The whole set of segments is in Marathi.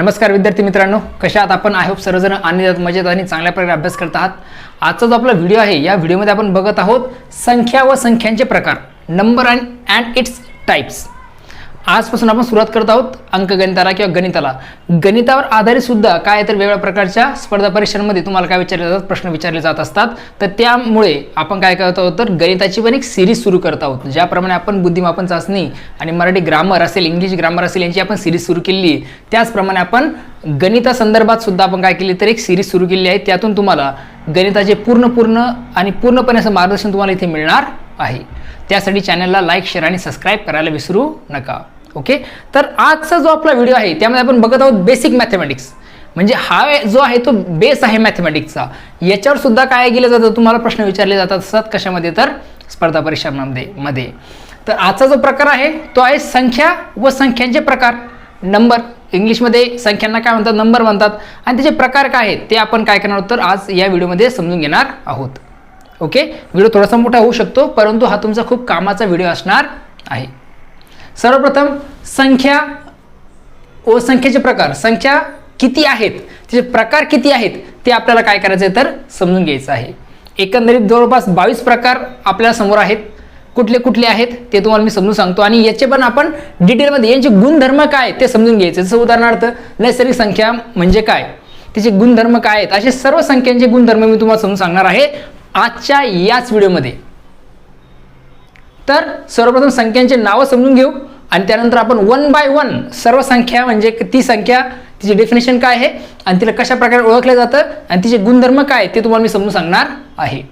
नमस्कार विद्यार्थी मित्रांनो कशा आहात आपण? आय होप सर्वजण आनंदात मजेत आणि चांगल्या प्रकारे अभ्यास करत आहात. आजचा जो आपला व्हिडिओ आहे. या व्हिडिओमध्ये आपण बघत आहोत संख्या व संख्यांचे प्रकार number and and it's types आजपासून आपण सुरुवात करत आहोत अंकगणिताला किंवा गणिताला. गणितावर आधारित सुद्धा काय तर वेगवेगळ्या प्रकारच्या स्पर्धा परीक्षांमध्ये तुम्हाला काय विचारले जातात प्रश्न विचारले जात असतात. तर त्यामुळे आपण काय करत आहोत तर गणिताची पण एक सिरीज सुरू करत आहोत. ज्याप्रमाणे आपण बुद्धिमापन चाचणी आणि मराठी ग्रामर असेल इंग्लिश ग्रामर असेल यांची आपण सिरीज सुरू केली त्याचप्रमाणे आपण गणिता संदर्भात सुद्धा आपण काय केली तर एक सिरीज सुरू केली आहे. त्यातून तुम्हाला गणिताचे पूर्ण पूर्ण आणि पूर्णपणे असं मार्गदर्शन तुम्हाला इथे मिळणार आहे. त्यासाठी चॅनलला लाईक शेअर आणि सबस्क्राईब करायला विसरू नका. ओके तर आजचा जो आपला व्हिडिओ आहे त्यामध्ये आपण बघत आहोत बेसिक मॅथमॅटिक्स म्हणजे हा जो आहे तो बेस आहे मॅथमॅटिक्सचा याच्यावर सुद्धा काय केलं जातं? तुम्हाला प्रश्न विचारले जातात असतात कशामध्ये? तर स्पर्धा परीक्षांमध्ये मध्ये तर आजचा जो प्रकार आहे तो आहे संख्या व संख्यांचे प्रकार. नंबर इंग्लिशमध्ये संख्यांना काय म्हणतात? नंबर म्हणतात. आणि त्याचे प्रकार काय आहेत ते आपण काय करणार आहोत? तर आज या व्हिडिओमध्ये समजून घेणार आहोत. ओके व्हिडिओ थोडासा मोठा होऊ शकतो परंतु हा तुमचा खूप कामाचा व्हिडिओ असणार आहे. सर्वप्रथम संख्या व संख्येचे प्रकार. संख्या किती आहेत? त्याचे प्रकार किती आहेत? ते आपल्याला काय करायचं आहे तर समजून घ्यायचं आहे. एकंदरीत जवळपास बावीस प्रकार आपल्यासमोर आहेत. कुठले कुठले आहेत ते तुम्हाला मी समजून सांगतो आणि याचे पण आपण डिटेलमध्ये यांचे गुणधर्म काय आहेत ते समजून घ्यायचे. जसं उदाहरणार्थ नैसर्गिक संख्या म्हणजे काय? त्याचे गुणधर्म काय आहेत? असे सर्व संख्यांचे गुणधर्म मी तुम्हाला समजून सांगणार आहे. आजच्या याच व्हिडिओमध्ये. तर सर्वप्रथम संख्यांचे नावं समजून घेऊ आणि त्यानंतर आपण वन बाय वन सर्व संख्या म्हणजे ती संख्या तिची डेफिनेशन काय आहे आणि तिला कशा प्रकारे ओळखलं जातं आणि तिचे गुणधर्म काय ते तुम्हाला मी समजून सांगणार आहे.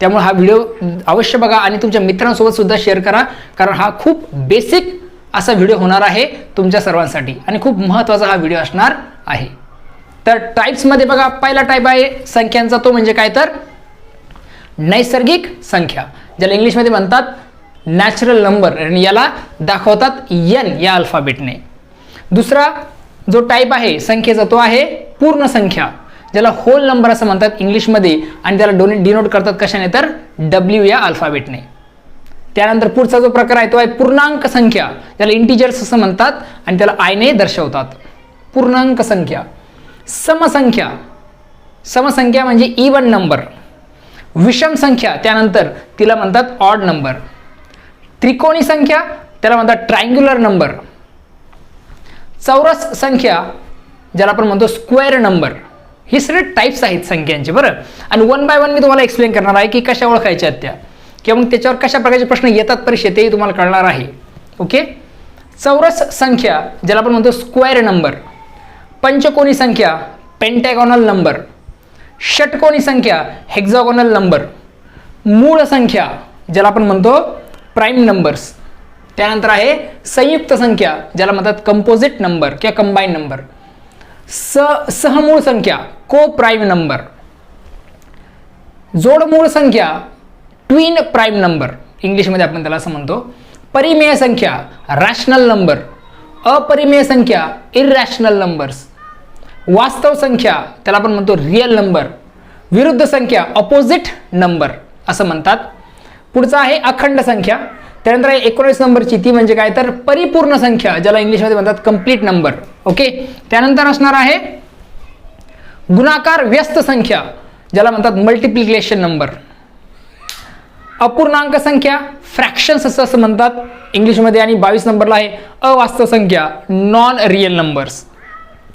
त्यामुळे हा व्हिडिओ अवश्य बघा आणि तुमच्या मित्रांसोबत सुद्धा शेअर करा कारण हा खूप बेसिक असा व्हिडिओ होणार आहे तुमच्या सर्वांसाठी आणि खूप महत्त्वाचा हा व्हिडिओ असणार आहे. तर टाईप्समध्ये बघा पहिला टाईप आहे संख्यांचा तो म्हणजे काय तर नैसर्गिक संख्या ज्याला इंग्लिशमध्ये म्हणतात नॅचरल नंबर आणि याला दाखवतात यन या अल्फाबेटने दुसरा जो टाईप आहे संख्येचा तो आहे पूर्ण संख्या ज्याला होल नंबर असं म्हणतात इंग्लिशमध्ये आणि त्याला डोने डिनोट करतात कशाने? तर डब्ल्यू या अल्फाबेटने त्यानंतर पुढचा जो प्रकार आहे तो आहे पूर्णांक संख्या ज्याला इंटिजर्स असं म्हणतात आणि त्याला आयने दर्शवतात. पूर्णांक संख्या. समसंख्या. समसंख्या म्हणजे इवन नंबर विषम संख्या त्यानंतर तिला म्हणतात ऑड नंबर त्रिकोणी संख्या त्याला म्हणतात ट्रायंग्युलर नंबर चौरस संख्या ज्याला आपण म्हणतो स्क्वेअर नंबर हे सगळे टाईप्स आहेत संख्यांचे बरं. आणि वन बाय वन मी तुम्हाला एक्सप्लेन करणार आहे की कशा ओळखायच्या आहेत त्या. किंवा मग त्याच्यावर कशा प्रकारचे प्रश्न येतात परीक्षेत तेही तुम्हाला कळणार आहे. ओके? चौरस संख्या ज्याला आपण म्हणतो स्क्वेअर नंबर पंचकोनी संख्या पेंटॅगॉनल नंबर षटकोनी संख्या हेक्झागोनल नंबर मूळ संख्या ज्याला आपण म्हणतो प्राईम नंबर्स त्यानंतर आहे संयुक्त संख्या ज्याला म्हणतात कंपोजिट नंबर किंवा कंबाईन नंबर स सहमूळ संख्या को प्राईम नंबर जोडमूळ संख्या ट्विन प्राईम नंबर इंग्लिशमध्ये आपण त्याला असं म्हणतो. परिमेय संख्या रॅशनल नंबर अपरिमेय संख्या इरॅशनल नंबर्स वास्तव संख्या त्याला आपण म्हणतो रिअल नंबर विरुद्ध संख्या ऑपोजिट नंबर असं म्हणतात. पुढचा आहे अखंड संख्या. त्यानंतर आहे एकोणीस नंबरची ती म्हणजे काय? तर परिपूर्ण संख्या ज्याला इंग्लिशमध्ये म्हणतात कंप्लीट नंबर ओके त्यानंतर असणार आहे गुणाकार व्यस्त संख्या ज्याला म्हणतात मल्टिप्लिकेशन नंबर अपूर्णांक संख्या फ्रॅक्शन्स असं असं म्हणतात. इंग्लिशमध्ये आणि बावीस नंबरला आहे अवास्तव संख्या नॉन रिअल नंबर्स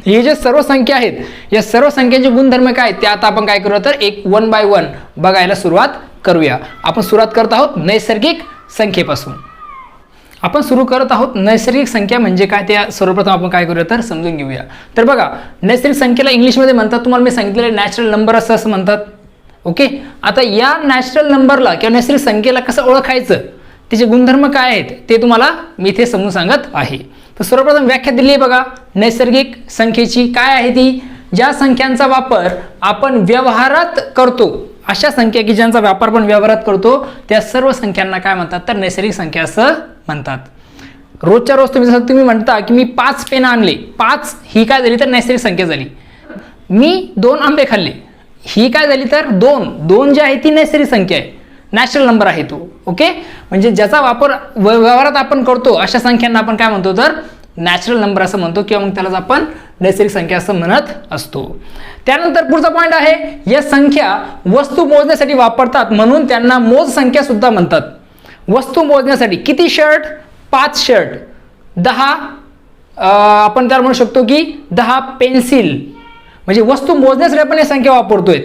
हे जे सर्व संख्या आहेत या सर्व संख्यांचे गुणधर्म काय आहेत ते आता आपण काय करूया? तर एक वन बाय वन बघायला सुरुवात करूया. आपण सुरुवात करत आहोत नैसर्गिक संख्येपासून. आपण सुरू करत आहोत नैसर्गिक संख्या म्हणजे काय? ते सर्वप्रथम आपण काय करूया? तर समजून घेऊया. तर बघा नैसर्गिक संख्येला इंग्लिशमध्ये म्हणतात तुम्हाला मी सांगितलेलं नॅचरल नंबर असं असं म्हणतात. ओके? आता या नॅचरल नंबरला किंवा नैसर्गिक संख्येला कसं ओळखायचं? त्याचे गुणधर्म काय आहेत ते तुम्हाला मी इथे समजून सांगत आहे. तर सर्वप्रथम व्याख्या दिली आहे बघा नैसर्गिक संख्येची काय आहे ती? ज्या संख्यांचा वापर आपण व्यवहारात करतो अशा संख्या की ज्यांचा व्यापार पण व्यवहारात करतो त्या सर्व संख्यांना काय म्हणतात? तर नैसर्गिक संख्या असं म्हणतात. रोजच्या रोज तुम्ही जसं तुम्ही म्हणता की मी पाच पेन आणले पाच ही काय झाली तर नैसर्गिक संख्या झाली. मी दोन आंबे खाल्ले ही काय झाली तर दोन दोन जी आहे ती नैसर्गिक संख्या आहे. नॅचरल नंबर आहे तो ओके? म्हणजे ज्याचा वापर व्यवहारात आपण करतो अशा संख्यांना आपण काय म्हणतो तर नॅचरल नंबर असं म्हणतो किंवा मग त्यालाच आपण नैसर्गिक संख्या असं म्हणत असतो. त्यानंतर पुढचा पॉईंट आहे या संख्या वस्तू मोजण्यासाठी वापरतात म्हणून त्यांना मोज संख्या सुद्धा म्हणतात. वस्तू मोजण्यासाठी किती शर्ट पाच शर्ट दहा आपण त्याला म्हणू शकतो की दहा पेन्सिल म्हणजे वस्तू मोजण्यासाठी आपण या संख्या वापरतोय.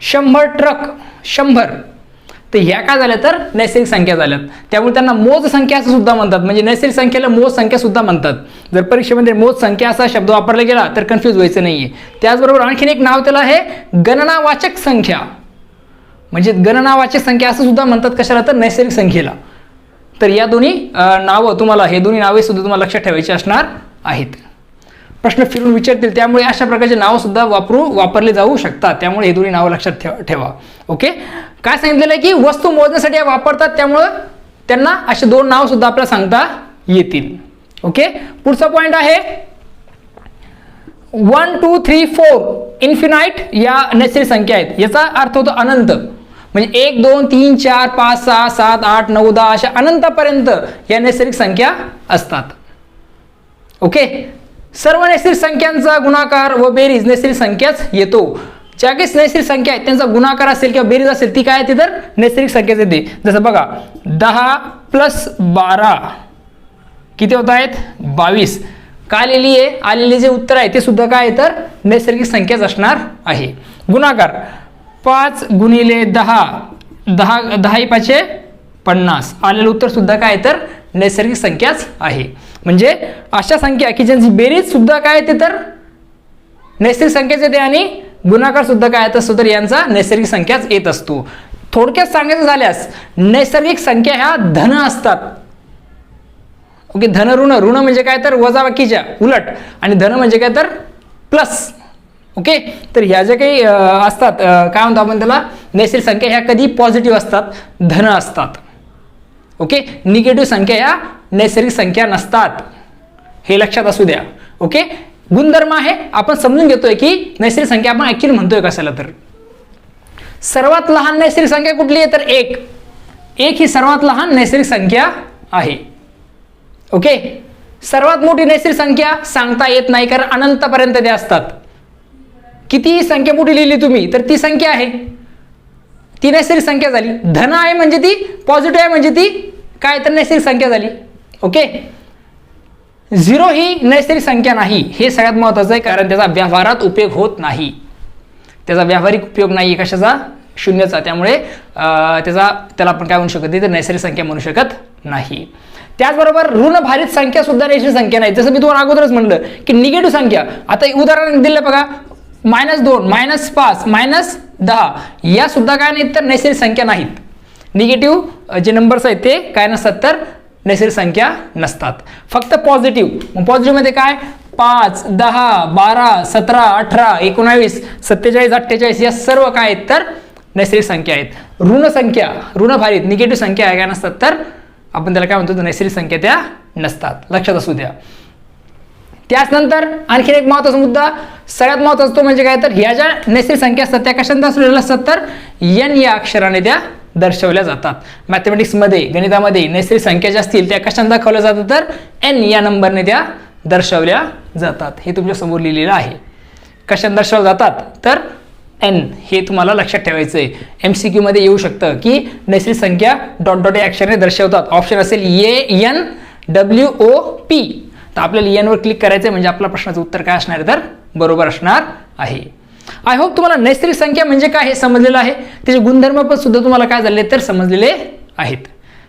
शंभर ट्रक शंभर. तर ह्या काय झाल्या तर नैसर्गिक संख्या झाल्यात त्यामुळे त्यांना मोज संख्या असं सुद्धा म्हणतात. म्हणजे नैसर्गिक संख्येला मोज संख्या सुद्धा म्हणतात. जर परीक्षेमध्ये मोज संख्या असा शब्द वापरला गेला तर कन्फ्यूज व्हायचं नाहीये. त्याचबरोबर आणखीन एक नाव त्याला आहे गणनावाचक संख्या. म्हणजे गणनावाचक संख्या असं सुद्धा म्हणतात कशाला तर? नैसर्गिक संख्येला. तर या दोन्ही नावं तुम्हाला हे दोन्ही नावे सुद्धा तुम्हाला लक्षात ठेवायची असणार आहेत. प्रश्न फिरून विचारतील. त्यामुळे अशा प्रकारचे नावंसुद्धा वापरू वापरले जाऊ शकतात. त्यामुळे हे दोन्ही नावं लक्षात ठेवा ठेवा. ओके? काय सांगितलेलं आहे की वस्तू मोजण्यासाठी या वापरतात त्यामुळं त्यांना असे दोन नाव सुद्धा आपल्याला सांगता येतील. ओके? पुढचा पॉईंट आहे one two three four infinite या नैसर्गिक संख्या आहेत. याचा अर्थ होतो अनंत. म्हणजे एक दोन तीन चार पाच सहा सात आठ नऊ दहा अशा अनंतापर्यंत या नैसर्गिक संख्या असतात. ओके? सर्व नैसर्गिक संख्यांचा गुणाकार व बेरीज नैसर्गिक संख्याच येतो. ज्या काही नैसर्गिक संख्या आहेत त्यांचा गुणाकार असेल किंवा बेरीज असेल ती काय येते तर? नैसर्गिक संख्याच येते. जसं बघा दहा प्लस बारा किती होत आहेत? बावीस. काय आलेली आहे? आलेले जे उत्तर आहे ते सुद्धा काय आहे तर? नैसर्गिक संख्याच असणार आहे. गुणाकार. पाच गुणिले दहा. दहा दहा पाचशे पन्नास. आलेलं उत्तर सुद्धा काय आहे तर? नैसर्गिक संख्याच आहे. म्हणजे अशा संख्या की ज्यांची बेरीज सुद्धा काय येते तर नैसर्गिक संख्याच येते आणि गुणाकार सुद्धा काय येत असतो तर यांचा नैसर्गिक संख्याच येत असतो. थोडक्यात सांगायचं झाल्यास नैसर्गिक संख्या ह्या धन असतात. ओके धन ऋण. ऋण म्हणजे काय तर वजाबाकीच्या उलट. आणि धन म्हणजे काय तर प्लस. ओके तर ह्या ज्या काही असतात काय म्हणतो आपण त्याला? नैसर्गिक संख्या ह्या कधी पॉझिटिव्ह असतात? धन असतात. ओके निगेटिव्ह संख्या या नैसर्गिक संख्या नसतात. हे लक्षात असू द्या. ओके गुणधर्म आहे आपण समजून घेतोय की नैसर्गिक संख्या आपण ऍक्च्युअली म्हणतोय कशाला तर. सर्वात लहान नैसर्गिक संख्या कुठली आहे तर एक. एक ही सर्वात लहान नैसर्गिक संख्या आहे. ओके सर्वात मोठी नैसर्गिक संख्या सांगता येत नाही कारण अनंतपर्यंत ते असतात. किती संख्या मोठी लिहिली तुम्ही तर ती संख्या आहे. ती नैसर्गिक संख्या झाली. धन आहे म्हणजे ती पॉझिटिव्ह आहे म्हणजे ती काय तर नैसर्गिक संख्या झाली. ओके झिरो ही नैसर्गिक संख्या नाही. हे सगळ्यात महत्त्वाचं आहे कारण त्याचा व्यवहारात उपयोग होत नाही. त्याचा व्यावहारिक उपयोग नाही आहे कशाचा? शून्यचा. त्यामुळे त्याचा त्याला आपण काय म्हणू शकत नाही तर नैसर्गिक संख्या म्हणू शकत नाही. त्याचबरोबर ऋणभारित संख्या सुद्धा नैसर्गिक संख्या नाही. जसं मी तुम्हाला अगोदरच म्हणलं की निगेटिव्ह संख्या. आता उदाहरण दिलं बघा मायनस दोन मायनस पाच मायनस दहा. या सुद्धा काय नाहीत तर नैसर्गिक संख्या नाहीत. निगेटिव्ह जे नंबर्स आहेत ते काय नसतात तर नैसर्गिक संख्या नसतात. फक्त पॉझिटिव्ह पॉझिटिव्हमध्ये काय? पाच दहा बारा सतरा अठरा एकोणावीस सत्तेचाळीस अठ्ठेचाळीस या सर्व काय आहेत तर नैसर्गिक संख्या आहेत. ऋण संख्या ऋणभारित निगेटिव्ह संख्या आहे काय नसतात तर आपण त्याला काय म्हणतो? नैसर्गिक संख्या त्या नसतात. लक्षात असू द्या. त्याचनंतर आणखीन एक महत्त्वाचा मुद्दा सगळ्यात महत्त्वाचा तो म्हणजे काय तर ह्या ज्या नैसर्गिक संख्या असतात त्या कशांत असलेल्या असतात तर एन या अक्षराने त्या दर्शवल्या जातात. मॅथमॅटिक्समध्ये गणितामध्ये नैसर्गिक संख्या ज्या असतील त्या कशाने दाखवल्या जातात तर एन या नंबरने त्या दर्शवल्या जातात. हे तुमच्यासमोर लिहिलेलं आहे. कशाने दर्शवल्या जातात तर एन हे तुम्हाला लक्षात ठेवायचं आहे एम सी क्यूमध्ये येऊ शकतं की नैसर्गिक संख्या डॉट डॉट या अक्षराने दर्शवतात. ऑप्शन असेल A N W O P तर आपल्याला एनवर क्लिक करायचं आहे म्हणजे आपल्या प्रश्नाचं उत्तर काय असणार तर बरोबर असणार आहे. आय होप तुम्हाला नैसर्गिक संख्या म्हणजे काय हे समजलेलं आहे. त्याचे गुणधर्म पण सुद्धा तुम्हाला काय झाले तर समजलेले आहेत.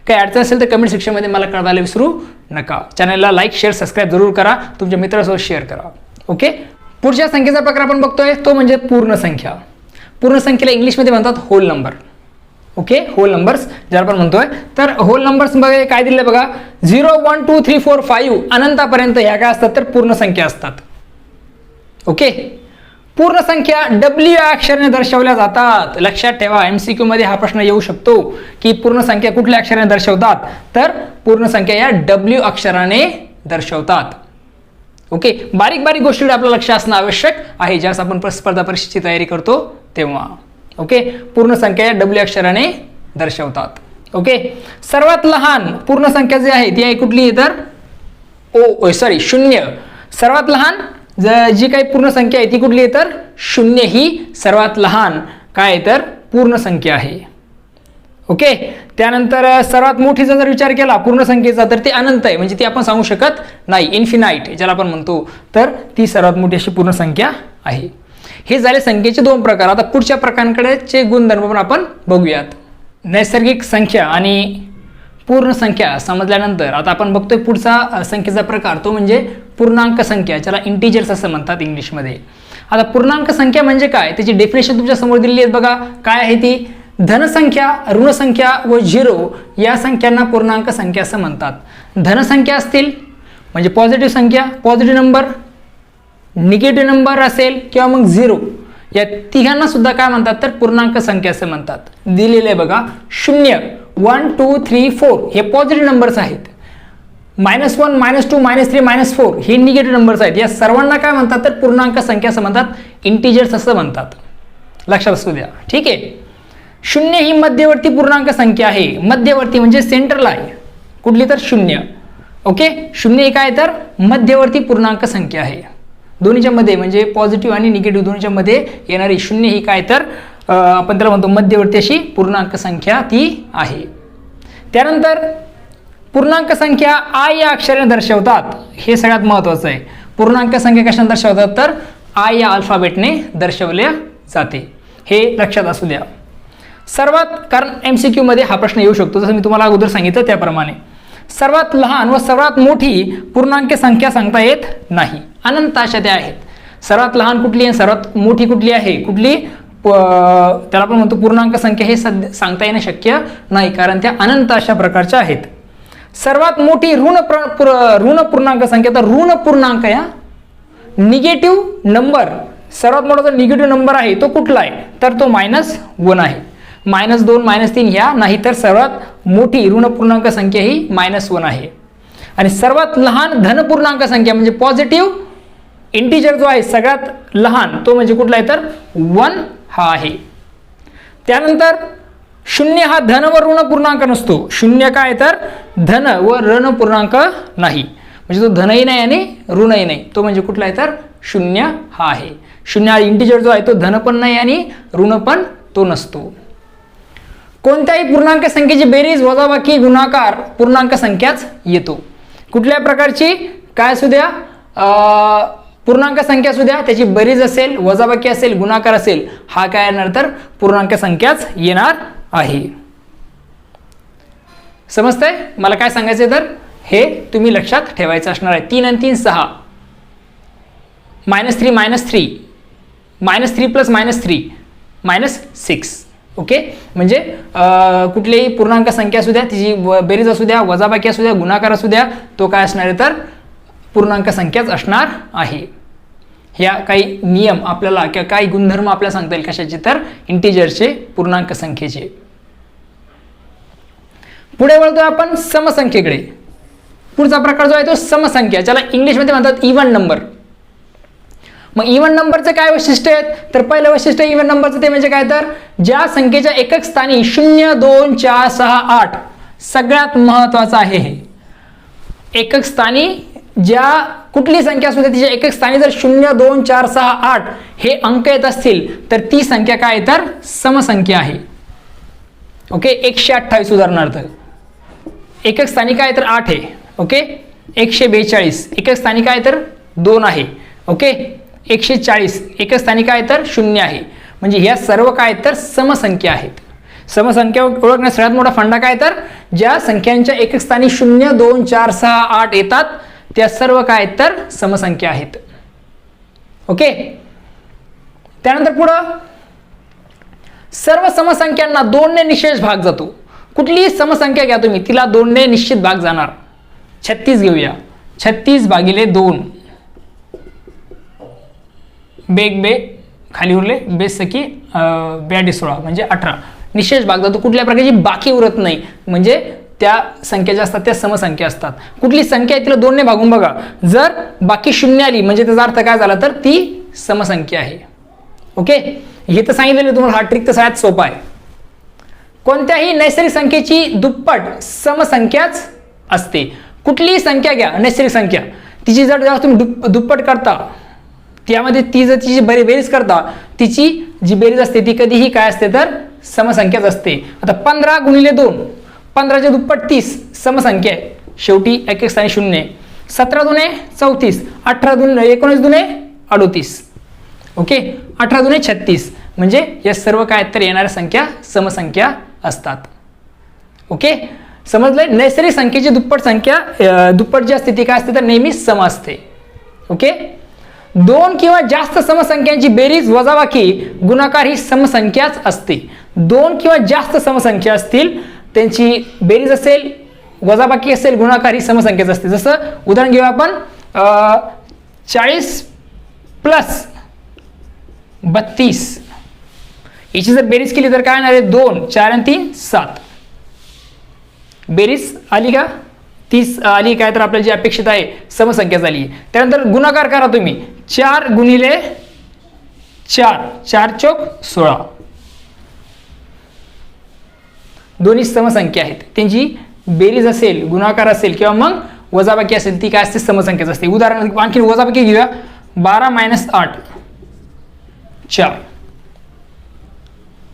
काही अडचण असेल तर कमेंट सेक्शनमध्ये मला कळवायला विसरू नका. चॅनलला लाईक शेअर सबस्क्राईब जरूर करा. तुमच्या मित्रासोबत शेअर करा. ओके पुढच्या संख्येचा प्रकार आपण बघतोय. तो म्हणजे पूर्ण संख्या. पूर्ण संख्येला इंग्लिशमध्ये म्हणतात whole number okay whole numbers ज्याला आपण म्हणतोय. तर होल नंबर्समध्ये काय दिले बघा? Zero one two three four five अनंतापर्यंत ह्या काय असतात तर पूर्ण संख्या असतात. ओके पूर्ण संख्या डब्ल्यू या अक्षराने दर्शवल्या जातात. लक्षात ठेवा एम सी मध्ये हा प्रश्न येऊ शकतो की पूर्ण संख्या कुठल्या अक्षराने दर्शवतात? तर पूर्ण संख्या या डब्ल्यू अक्षराने दर्शवतात. ओके बारीक बारीक गोष्टीकडे आपलं लक्ष असणं आवश्यक आहे. ज्यास आपण स्पर्धा परीक्षेची तयारी करतो तेव्हा. ओके? पूर्ण संख्या या डब्ल्यू अक्षराने दर्शवतात. ओके? सर्वात लहान पूर्ण संख्या जी आहे ती आहे कुठली? आहे तर ओ सॉरी शून्य. सर्वात लहान जी काही पूर्ण संख्या आहे ती कुठली? आहे तर शून्य ही सर्वात लहान. काय? आहे तर पूर्ण संख्या आहे. ओके? त्यानंतर सर्वात मोठीचा जर विचार केला पूर्ण संख्येचा तर ते अनंत आहे. म्हणजे ती आपण सांगू शकत नाही. इन्फिनाईट ज्याला आपण म्हणतो. तर ती सर्वात मोठी अशी पूर्ण संख्या आहे. हे झाले संख्येचे दोन प्रकार. आता पुढच्या प्रकारांकडेचे गुणधर्म पण आपण बघूयात. नैसर्गिक संख्या आणि पूर्ण संख्या समजल्यानंतर आता आपण बघतोय पुढचा संख्येचा प्रकार. तो म्हणजे पूर्णांक संख्या ज्याला इंटिजर्स असं म्हणतात इंग्लिशमध्ये. आता पूर्णांक संख्या म्हणजे काय? त्याची डेफिनेशन तुमच्यासमोर दिलेली आहे बघा. काय आहे ती? धनसंख्या ऋणसंख्या व झिरो या संख्यांना पूर्णांक संख्या असं म्हणतात. धनसंख्या असतील म्हणजे पॉझिटिव्ह संख्या पॉझिटिव्ह नंबर निगेटिव्ह नंबर असेल किंवा मग झिरो या तिघांना सुद्धा काय म्हणतात तर पूर्णांक संख्या असं म्हणतात. दिलेले आहे बघा शून्य वन टू थ्री फोर हे पॉझिटिव्ह नंबर्स आहेत. Minus one minus two minus three minus four हे निगेटिव्ह नंबर्स आहेत. या सर्वांना काय म्हणतात तर पूर्णांक संख्या असं म्हणतात. इंटिजर्स असं म्हणतात. लक्षात असू द्या. ठीक आहे? शून्य ही मध्यवर्ती पूर्णांक संख्या आहे. मध्यवर्ती म्हणजे सेंटरला आहे कुठली तर शून्य. ओके शून्य ही काय तर मध्यवर्ती पूर्णांक संख्या आहे. दोन्हीच्या मध्ये म्हणजे पॉझिटिव्ह आणि निगेटिव्ह दोन्हीच्या मध्ये येणारी शून्य ही काय तर आपण त्याला म्हणतो मध्यवर्ती अशी पूर्णांक संख्या ती आहे. त्यानंतर पूर्णांक संख्या आय या अक्षराने दर्शवतात. हे सगळ्यात महत्त्वाचं आहे. पूर्णांक संख्या कशाने दर्शवतात? तर आय या अल्फाबेटने दर्शवल्या जाते. हे लक्षात असू द्या. सर्वात कारण एम सी क्यूमध्ये हा प्रश्न येऊ शकतो जसं मी तुम्हाला अगोदर सांगितलं त्याप्रमाणे. सर्वात लहान व सर्वात मोठी पूर्णांक संख्या सांगता येत नाही. अनंत अशा त्या आहेत. सर्वात लहान कुठली आहे सर्वात मोठी कुठली आहे? कुठली? प- त्याला आपण म्हणतो पूर्णांक संख्या हे सध्या सांगता येणं शक्य नाही कारण त्या अनंत अशा प्रकारच्या आहेत. सर्वात मोठी ऋण प्र- प्र- ऋण पूर्णांक संख्या तर ऋण पूर्णांक या? Negative number. सर्वात मोठा जो निगेटिव्ह नंबर आहे तो कुठला आहे? तर तो मायनस वन आहे. मायनस दोन मायनस तीन ह्या नाही तर सर्वात मोठी ऋण पूर्णांक संख्या ही मायनस वन आहे. आणि सर्वात लहान धन पूर्णांक संख्या म्हणजे पॉझिटिव्ह इंटिजर जो आहे सगळ्यात लहान तो म्हणजे कुठला आहे तर? वन हा आहे. त्यानंतर शून्य हा धन व ऋण पूर्णांक नसतो. शून्य काय तर? धन व ऋण पूर्णांक नाही. म्हणजे तो धनही नाही आणि ऋणही नाही. तो म्हणजे कुठला आहे तर? शून्य हा आहे. शून्य हा इंटिजर जो आहे तो धन पण नाही आणि ऋण पण तो नसतो. कोणत्याही पूर्णांक संख्येची बेरीज वजाबाकी गुणाकार पूर्णांक संख्याच येतो. कुठल्या प्रकारची? काय असू द्या? पूर्णांक संख्या असू द्या त्याची बरीज असेल वजाबाकी असेल गुणाकार असेल हा काय येणार तर पूर्णांक संख्याच येणार आहे. समजतंय? मला काय सांगायचं तर हे तुम्ही लक्षात ठेवायचं असणार आहे. तीन आणि तीन सहा. Minus three minus three. Minus three plus minus three. Minus six. Okay? म्हणजे कुठलीही पूर्णांक संख्या असू द्या तिची बेरीज असू द्या वजाबाकी असू द्या गुणाकार असू द्या तो काय असणार आहे तर पूर्णांक संख्याच असणार आहे. ह्या काही नियम आपल्याला किंवा काही गुणधर्म आपल्याला सांगता येईल कशाचे? तर इंटिजरचे पूर्णांक संख्येचे. पुढे वळतोय आपण समसंख्येकडे. पुढचा प्रकार जो आहे तो समसंख्या ज्याला इंग्लिशमध्ये म्हणतात इव्हन नंबर मग इव्हन नंबरचं काय वैशिष्ट्य आहेत? तर पहिलं वैशिष्ट्य इव्हन नंबरचं ते म्हणजे काय? तर ज्या संख्येच्या एकक स्थानी शून्य दोन चार सहा आठ सगळ्यात महत्वाचं आहे हे. एकक स्थानी ज्या कुठली संख्या असू दे तिच्या एक स्थानी जर शून्य दोन चार सहा आठ हे अंक येत असतील तर ती संख्या काय आहे? तर समसंख्या आहे. ओके एकशे अठ्ठावीस उदाहरणार्थ. एक स्थानी काय तर आठ आहे. ओके एकशे बेचाळीस. एक स्थानी काय तर दोन आहे. ओके एकशे चाळीस. एक स्थानी काय तर शून्य आहे. म्हणजे ह्या सर्व काय तर समसंख्या आहेत. समसंख्या ओळखण्यास सगळ्यात मोठा फंडा काय तर ज्या संख्यांच्या एक स्थानी शून्य दोन चार सहा आठ येतात त्या सर्व काय तर समसंख्या आहेत. ओके? त्यानंतर पुढं सर्व समसंख्यांना दोनने निशेष भाग जातो. कुठलीही समसंख्या घ्या तुम्ही तिला दोनने निश्चित भाग जाणार. छत्तीस घेऊया. छत्तीस भागिले दोन. बेग बे खाली उरले बेसकी ब्याडी सोळा म्हणजे अठरा. निशेष भाग जातो कुठल्या प्रकारची? बाकी उरत नाही. म्हणजे त्या संख्या ज्या असतात त्या समसंख्या असतात. कुठली संख्या आहे तिला दोनने भागून बघा. जर बाकी शून्य आली म्हणजे त्याचा अर्थ काय झाला तर ती समसंख्या आहे. ओके? हे तर सांगितलेलं तुम्हाला हा ट्रिक तर सगळ्यात सोपा आहे. कोणत्याही नैसर्गिक संख्येची दुप्पट समसंख्याच असते. कुठलीही संख्या घ्या नैसर्गिक संख्या. तिची जर जेव्हा तुम्ही दुप दुप्पट करता त्यामध्ये ती जर तिची बरी बेरीज करता तिची जी बेरीज असते ती कधीही काय असते तर समसंख्याच असते. आता पंधरा गुणिले दोन पंधराचे दुप्पट तीस समसंख्या. आहे शेवटी एक एक स्थानी शून्य. सतरा दुने चौतीस अठरा दुने एकोणीस दुने अडोतीस. ओके? अठरा दुने छत्तीस. म्हणजे या सर्व काय तर येणाऱ्या संख्या समसंख्या असतात. ओके? समजलं नैसर्गिक संख्येची दुप्पट संख्या दुप्पट जी असते ती काय असते तर नेहमी सम असते. ओके? दोन किंवा जास्त समसंख्यांची बेरीज वजाबाकी गुणाकार ही समसंख्याच असते. दोन किंवा जास्त समसंख्या असतील त्यांची बेरीज असेल वजाबाकी असेल गुणाकार ही समसंख्याच असते. जसं उदाहरण घेऊ आपण चाळीस प्लस बत्तीस. याची जर बेरीज केली तर काय येणार आहे? दोन चार आणि तीन सात. बेरीज आली का? तीस आली काय तर आपल्याला जी अपेक्षित आहे समसंख्या झाली. त्यानंतर गुणाकार करा तुम्ही. चार गुणिले चार. चार चौक सोळा. दोन्ही समसंख्या आहेत. त्यांची बेरीज असेल गुणाकार असेल किंवा मग वजाबाकी असेल ती काय असते? समसंख्याच असते. उदाहरण आणखी वजाबाकी घेऊया. बारा मायनस आठ. चार.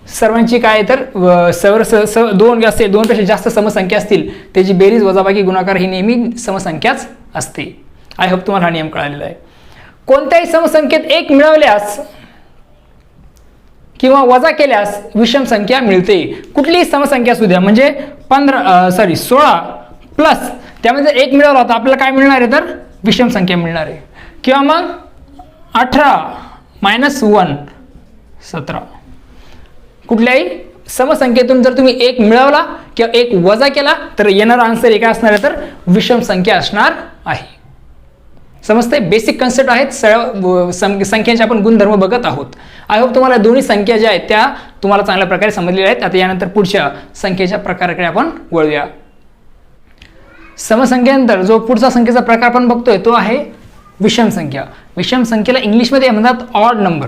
सर्वांची काय तर सर्व सवर स स दोन असेल दोनपेक्षा जास्त समसंख्या असतील त्याची बेरीज वजाबाकी गुणाकार ही नेहमी समसंख्याच असते. आय होप तुम्हाला हा नियम कळालेला आहे. कोणत्याही समसंख्येत एक मिळवल्यास किंवा वजा केल्यास विषम संख्या मिळते. कुठलीही समसंख्या असू द्या म्हणजे पंधरा सॉरी सोळा प्लस त्यामध्ये जर एक मिळवला होता आपल्याला काय मिळणार आहे तर? विषम संख्या मिळणार आहे. किंवा मग अठरा मायनस वन सतरा. कुठल्याही समसंख्येतून जर तुम्ही एक मिळवला किंवा एक वजा केला तर येणारा आन्सर एका असणार आहे तर विषम संख्या असणार आहे. समजते बेसिक कन्सेप्ट आहेत सरळ सं- संख्यांचे आपण गुणधर्म बघत आहोत. आय होप तुम्हाला दोन्ही संख्या ज्या आहेत त्या तुम्हाला चांगल्या प्रकारे समजलेल्या आहेत. आता यानंतर पुढच्या संख्येच्या प्रकाराकडे आपण वळूया. समसंख्येनंतर जो पुढचा संख्येचा प्रकार आपण बघतोय तो आहे विषम संख्या. विषम संख्येला इंग्लिशमध्ये म्हणतात ऑड नंबर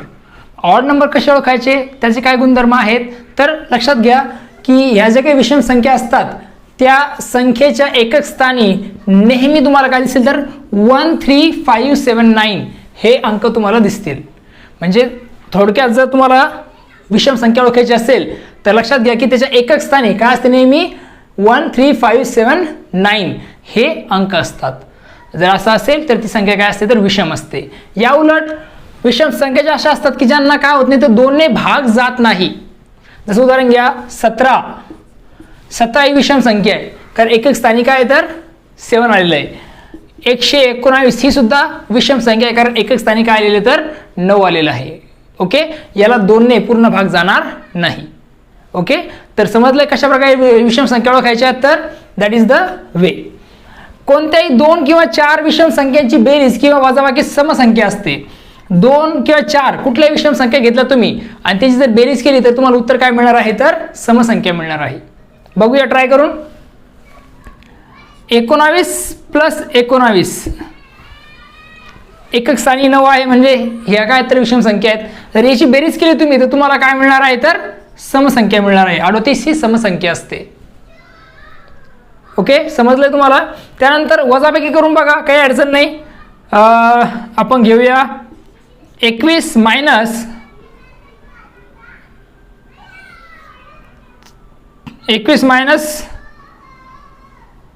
ऑड नंबर कसे ओळखायचे? त्याचे काय गुणधर्म आहेत? तर लक्षात घ्या की ह्या ज्या काही विषम संख्या असतात त्या संख्येच्या एकक स्थानी नेहमी तुम्हाला काय दिसेल तर one three five seven nine हे अंक तुम्हाला दिसतील. म्हणजे थोडक्यात जर तुम्हाला विषम संख्या ओळखायची असेल तर लक्षात घ्या की त्याच्या एकक स्थानी काय असते नेहमी? One three five seven nine हे अंक असतात. जर असं असेल तर ती संख्या काय असते? तर विषम असते. या उलट विषम संख्या ज्या अशा असतात की ज्यांना काय होत नाही तर दोनने भाग जात नाही. जसं उदाहरण घ्या सतरा. सतरा ही विषम संख्या आहे. कारण एक स्थानी काय आहे तर सेवन आलेलं आहे. एकशे एकोणावीस ही सुद्धा विषम संख्या आहे कारण एक स्थानी काय आलेले तर नऊ आलेलं आहे. ओके? याला दोनने पूर्ण भाग जाणार नाही. ओके? तर समजलं कशा प्रकारे वि- विषम संख्या ओळखायच्या तर दॅट इज द वे कोणत्याही दोन किंवा चार विषम संख्यांची बेरीज किंवा वजाबाकी समसंख्या असते. दोन किंवा चार कुठल्याही विषम संख्या घेतल्या तुम्ही आणि त्याची जर बेरीज केली तर तुम्हाला उत्तर काय मिळणार आहे? तर समसंख्या मिळणार आहे. बघूया ट्राय करून. एकोणावीस प्लस एकोणावीस. एकक स्थानी नऊ आहे म्हणजे ह्या काय तर विषम संख्या आहेत. तर याची बेरीज केली तुम्ही तर तुम्हाला काय मिळणार आहे तर समसंख्या मिळणार आहे. अडोतीस ही समसंख्या असते. ओके समजलंय तुम्हाला? त्यानंतर वजापैकी करून बघा काही अडचण नाही. आपण घेऊया. एकवीस मायनस एकवीस मायनस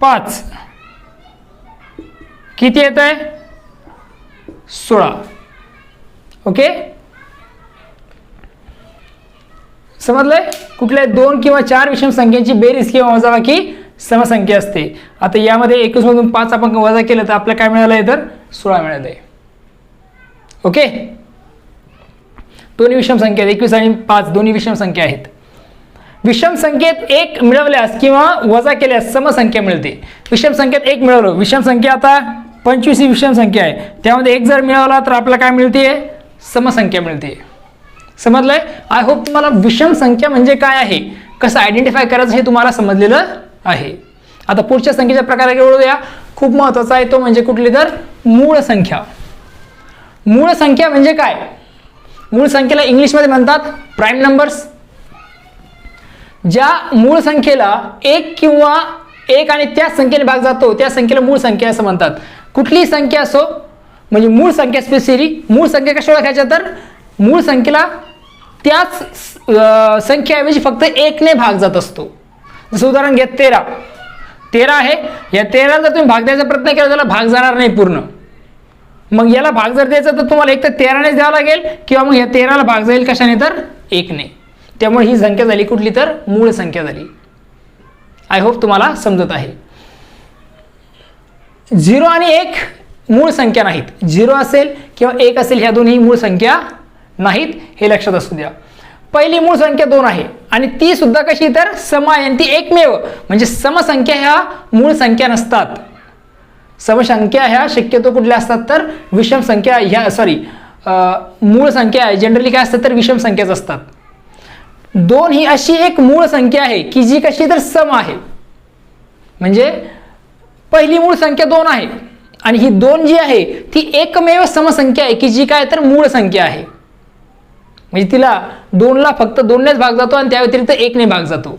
पाच. किती येत आहे सोळा. ओके समजलंय? कुठल्या दोन किंवा चार विषम संख्यांची बेरीज किंवा वजाबाकी समसंख्या असते. आता यामध्ये एकवीस मधून पाच आपण वजा केलं तर आपल्याला काय मिळालं आहे तर? सोळा मिळालं आहे ओके दोन्ही विषम संख्या आहेत. एकवीस आणि पाच दोन्ही विषम संख्या आहेत. विषम संख्येत एक मिळवल्यास किंवा वजा केल्यास समसंख्या मिळते. विषम संख्येत एक मिळवलं. विषम संख्या आता पंचवीस ही विषम संख्या आहे. त्यामध्ये एक जर मिळवला तर आपल्याला काय मिळते? समसंख्या मिळते. समजलंय? आय होप तुम्हाला विषम संख्या म्हणजे काय आहे? कसं आयडेंटिफाय करायचं हे तुम्हाला समजलेलं आहे. आता पुढच्या संख्येच्या प्रकाराकडे वळूया. खूप महत्त्वाचा आहे तो म्हणजे कुठली तर? मूळ संख्या. मूळ संख्या म्हणजे काय? मूळ संख्येला इंग्लिशमध्ये म्हणतात प्राईम नंबर्स ज्या मूळ संख्येला एक किंवा एक आणि त्याच संख्येने भाग जातो त्या संख्येला मूळ संख्या असं म्हणतात. कुठलीही संख्या असो? म्हणजे मूळ संख्या स्पेशली मूळ संख्या कशा ओळखायच्या तर? मूळ संख्येला त्याच संख्येऐवजी फक्त एकने भाग जात असतो. जसं उदाहरण घ्या तेरा. तेरा आहे. या तेराला जर तुम्ही भाग द्यायचा प्रयत्न केला त्याला भाग जाणार नाही पूर्ण. मग याला भाग जर द्यायचा तर तुम्हाला एक तर तेरानेच द्यावा लागेल किंवा मग या तेराला भाग जाईल कशाने तर? एकने. त्यामुळे ही संख्या झाली कुठली तर मूळ संख्या झाली. आय होप तुम्हाला समजत आहे. झिरो आणि एक मूळ संख्या नाहीत. झिरो असेल किंवा एक असेल ह्या दोन्ही मूळ संख्या नाहीत हे लक्षात असू द्या. पहिली मूळ संख्या दोन आहे आणि ती सुद्धा कशी तर समायंती एकमेव. म्हणजे समसंख्या ह्या मूळ संख्या नसतात. समसंख्या ह्या शक्यतो कुठल्या असतात तर विषम संख्या ह्या सॉरी मूळ संख्या जनरली काय असतात तर विषम संख्याच असतात. दोन ही अशी एक मूळ संख्या आहे की जी कशी तर सम आहे. म्हणजे पहिली मूळ संख्या दोन आहे. आणि ही दोन जी आहे ती एकमेव समसंख्या आहे की जी काय तर मूळ संख्या आहे. म्हणजे तिला दोनला फक्त दोननेच भाग जातो आणि त्या व्यतिरिक्त एकने भाग जातो.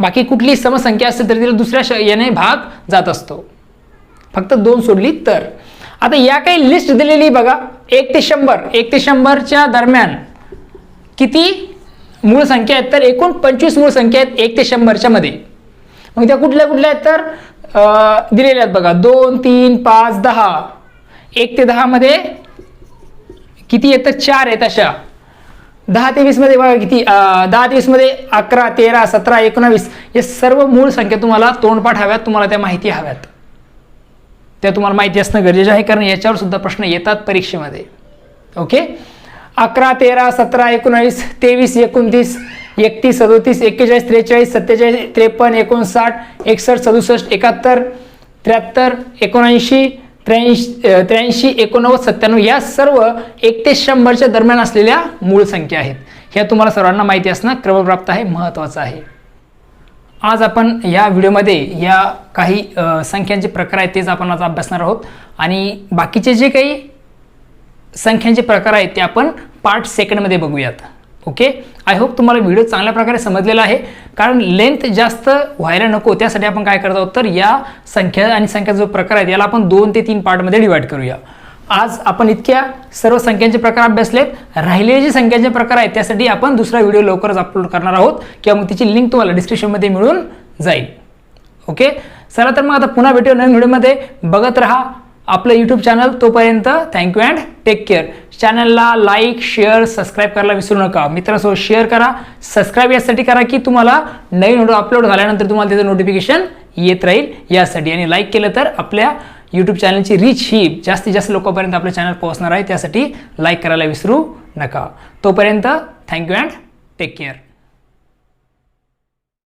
बाकी कुठली समसंख्या असते तर तिला दुसऱ्या याने भाग जात असतो. फक्त दोन सोडली तर. आता या काही लिस्ट दिलेली बघा एक ते शंभर. एक ते शंभरच्या दरम्यान किती? मूळ संख्या आहेत तर एकूण पंचवीस मूळ संख्या आहेत एक ते शंभरच्या मध्ये. मग त्या कुठल्या कुठल्या आहेत तर दिलेल्या आहेत बघा. दोन तीन पाच दहा. एक ते दहामध्ये किती आहेत तर चार आहेत अशा. दहा ते वीसमध्ये बघा किती दहा ते वीसमध्ये अकरा तेरा सतरा एकोणावीस हे सर्व मूळ संख्या तुम्हाला तोंडपाठ हव्यात तुम्हाला त्या माहिती हव्यात. त्या तुम्हाला माहिती असणं गरजेचं आहे कारण याच्यावर सुद्धा प्रश्न येतात परीक्षेमध्ये. ओके? अकरा तेरा सतरा एकोणावीस तेवीस एकोणतीस एकतीस सदोतीस एक्केचाळीस त्रेचाळीस सत्तेचाळीस त्रेपन्न एकोणसाठ एकसष्ट सदुसष्ट एकाहत्तर त्र्याहत्तर एकोणऐंशी त्र्याऐंशी त्र्याऐंशी एकोणनव्वद सत्त्याण्णव या सर्व एक ते शंभरच्या दरम्यान असलेल्या मूळ संख्या आहेत. ह्या तुम्हाला सर्वांना माहिती असणं क्रमप्राप्त आहे महत्त्वाचं आहे. आज आपण या व्हिडिओमध्ये या काही संख्यांचे प्रकार आहेत तेच आपण आज अभ्यासणार आहोत. आणि बाकीचे जे काही संख्यांचे प्रकार आहेत ते आपण पार्ट सेकंडमध्ये बघूयात. ओके आय होप तुम्हाला व्हिडिओ चांगल्या प्रकारे समजलेला आहे. कारण लेंथ जास्त व्हायला नको त्यासाठी आपण काय करत आहोत? तर या संख्या आणि संख्याचा जो प्रकार आहे याला आपण दोन ते तीन पार्टमध्ये डिवाईड करूया. आज आपण इतक्या सर्व संख्यांचे प्रकार अभ्यासलेत. राहिलेले जे संख्यांचे प्रकार आहेत त्यासाठी आपण दुसरा व्हिडिओ लवकरच अपलोड करणार आहोत. किंवा मग तिची लिंक तुम्हाला डिस्क्रिप्शनमध्ये मिळून जाईल. ओके चला तर मग आता पुन्हा भेटूया नवीन व्हिडिओमध्ये बघत राहा आपलं यूट्यूब चॅनल तोपर्यंत. Thank you and take care चॅनलला लाईक शेअर सबस्क्राईब करायला विसरू नका. मित्रांसोबत शेअर करा सबस्क्राईब यासाठी करा की तुम्हाला नवीन व्हिडिओ अपलोड झाल्यानंतर तुम्हाला त्याचं नोटिफिकेशन येत राहील. यासाठी आणि लाईक केलं तर आपल्या यूट्यूब चॅनलची रीच ही जास्तीत जास्त लोकांपर्यंत आपलं चॅनल पोहोचणार आहे. त्यासाठी लाईक करायला विसरू नका. तोपर्यंत थँक्यू अँड टेक केअर